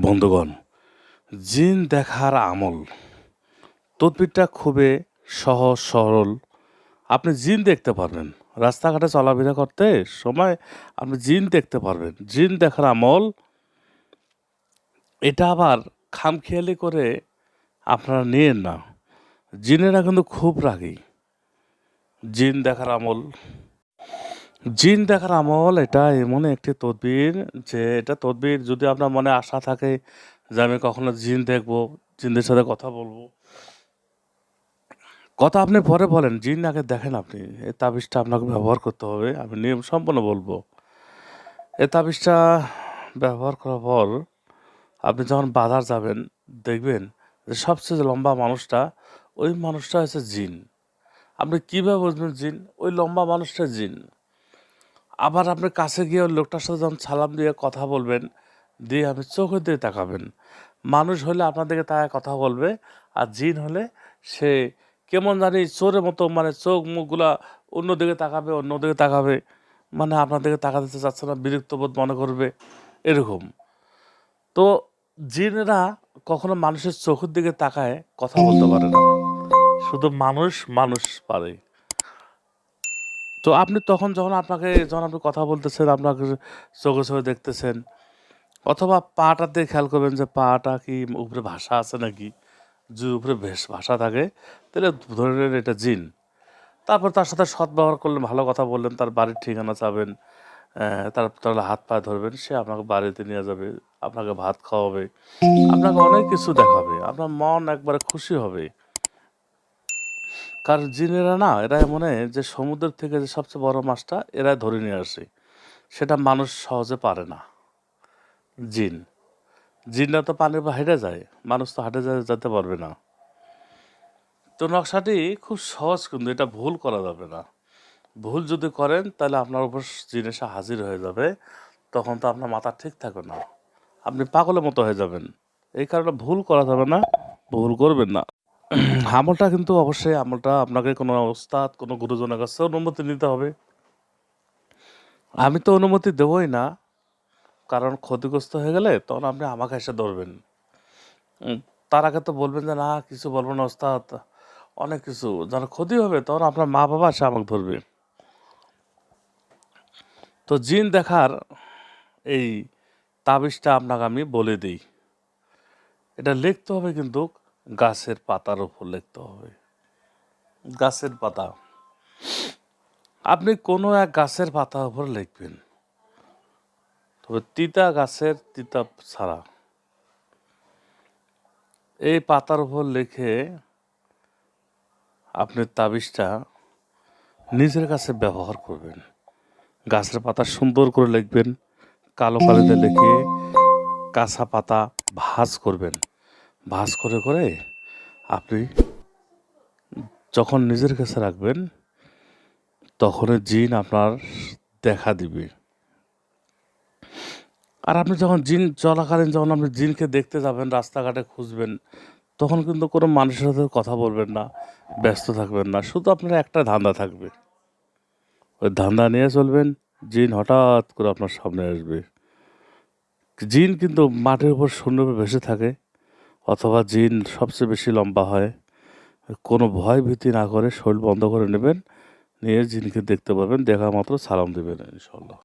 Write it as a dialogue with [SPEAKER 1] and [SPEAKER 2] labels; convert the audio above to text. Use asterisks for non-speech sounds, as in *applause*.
[SPEAKER 1] বন্ধুগণ, জিন দেখার আমল। তদবিরটা খুবই সহজ, সরল। আপনি জিন দেখতে পারবেন। রাস্তাঘাটে চলাফেরা করতে সময় আপনি জিন দেখতে পারবেন। জিন দেখার আমল, এটা আবার খামখেয়ালি করে আপনারা নিয়েন না। জিনেরা কিন্তু খুব রাগী। জিন দেখার আমল জিন দেখার আমল, এটা এমন একটি তদবির যে এটা তদবির যদি আপনার মনে আশা থাকে যে আমি কখনো জিন দেখব, জিনদের সাথে কথা বলব। কথা আপনি পরে বলেন, জিন আগে দেখেন আপনি। এই তাবিজটা আপনাকে ব্যবহার করতে হবে, আমি নিয়ম সম্পন্ন বলব। এই তাবিজটা ব্যবহার করার পর আপনি যখন বাজার যাবেন, দেখবেন যে সবচেয়ে লম্বা মানুষটা, ওই মানুষটা হচ্ছে জিন। আপনি কীভাবে বুঝবেন জিন? ওই লম্বা মানুষটা জিন। আবার আপনি কাছে গিয়ে লোকটার সাথে যখন সালাম দিয়ে কথা বলবেন, দিয়ে আপনি চোখের দিয়ে তাকাবেন। মানুষ হলে আপনাদেরকে তাকায়, কথা বলবে, আর জিন হলে সে কেমন জানি চোরের মতো মানে চোখ মুখগুলা অন্যদিকে তাকাবে অন্যদিকে তাকাবে মানে আপনাদেরকে তাকাতে চাচ্ছে না, বিরক্ত বোধ মনে করবে, এরকম। তো জিনেরা কখনো মানুষের চোখের দিকে তাকায়, কথা বলতে পারে না। শুধু মানুষ মানুষ পারে। তো আপনি তখন যখন আপনাকে, যখন আপনি কথা বলতেছেন, আপনাকে চোখে চোখে দেখতেছেন, অথবা পাটাতে খেয়াল করবেন যে পাটা কি উপরে ভাষা আছে নাকি? যে উপরে বেশ ভাষা থাকে, তাহলে ধরে নেন এটা জিন। তারপর তার সাথে সদ্ব্যবহার করলেন, ভালো কথা বললেন, তার বাড়ির ঠিকানা চাবেন তার তাহলে হাত পা ধরবেন, সে আপনাকে বাড়িতে নিয়ে যাবে, আপনাকে ভাত খাওয়াবে, আপনাকে অনেক কিছু দেখাবে, আপনার মন একবারে খুশি হবে। কারণ জিনেরা না এরা মনে যে সমুদ্রের থেকে যে সবচেয়ে বড় মাছটা, এরাই ধরে নিয়ে আসে। সেটা মানুষ সহজে পারে না। জিন। জিনরা তো পানির উপর হেঁটে যায়, মানুষ তো হাঁটে যেতে পারবে না। তো নকশাটি খুব সহজ কিন্তু, এটা ভুল করা যাবে না। ভুল যদি করেন, তাহলে আপনার উপর জিন এসে হাজির হয়ে যাবে, তখন তো আপনার মাথা ঠিক থাকবে না। আপনি পাগলের মতো হয়ে যাবেন। এই কারণে ভুল করা যাবে না, ভুল করবেন না। *clears throat* আমলটা কিন্তু অবশ্যই আমলটা, আপনাকে কোনো ওস্তাদ, কোনো গুরুজনের কাছে অনুমতি নিতে হবে। আমি তো অনুমতি দেবই না, কারণ ক্ষতিগ্রস্ত হয়ে গেলে তখন আপনি আমাকে এসে ধরবেন। তার আগে তো বলবেন যে, না, কিছু বলব না ওস্তাদ, অনেক কিছু। যারা ক্ষতি হবে তখন আপনার মা বাবা এসে আমাকে ধরবে। তো জিন দেখার এই তাবিজটা আপনাকে আমি বলে দিই। এটা লিখতে হবে কিন্তু গাছের পাতার উপর লিখতে হবে। গাছের পাতা। আপনি কোনো এক গাছের পাতার উপর লিখবেন। তবে তিতা গাছের তিতা ছাড়া। এই পাতার উপর লিখে আপনি তাবিজটা নিজের কাছে ব্যবহার করবেন। গাছের পাতা সুন্দর করে লিখবেন, কালো কালিতে লিখে কাঁচা পাতা ভাঁজ করবেন। ভাঁজ করে করে আপনি যখন নিজের কাছে রাখবেন তখন জিন আপনার দেখা দিবে। আর আপনি যখন জিন চলাকালীন যখন আপনি জিনকে দেখতে যাবেন, রাস্তাঘাটে খুঁজবেন, তখন কিন্তু কোনো মানুষের সাথে কথা বলবেন না, ব্যস্ত থাকবেন না, শুধু আপনার একটা ধান্দা থাকবে। ওই ধান্দা নিয়ে চলবেন, জিন হঠাৎ করে আপনার সামনে আসবে। জিন কিন্তু মাটির উপর শূন্যভাবে ভেসে থাকে অথবা জিন সবচেয়ে বেশি লম্বা হয়, কোনো ভয় ভীতি না করে শরীর বন্ধ করে নেবেন, নিয়ে জিনকে দেখতে পাবেন দেখা মাত্র সালাম দেবেন ইনশাল্লাহ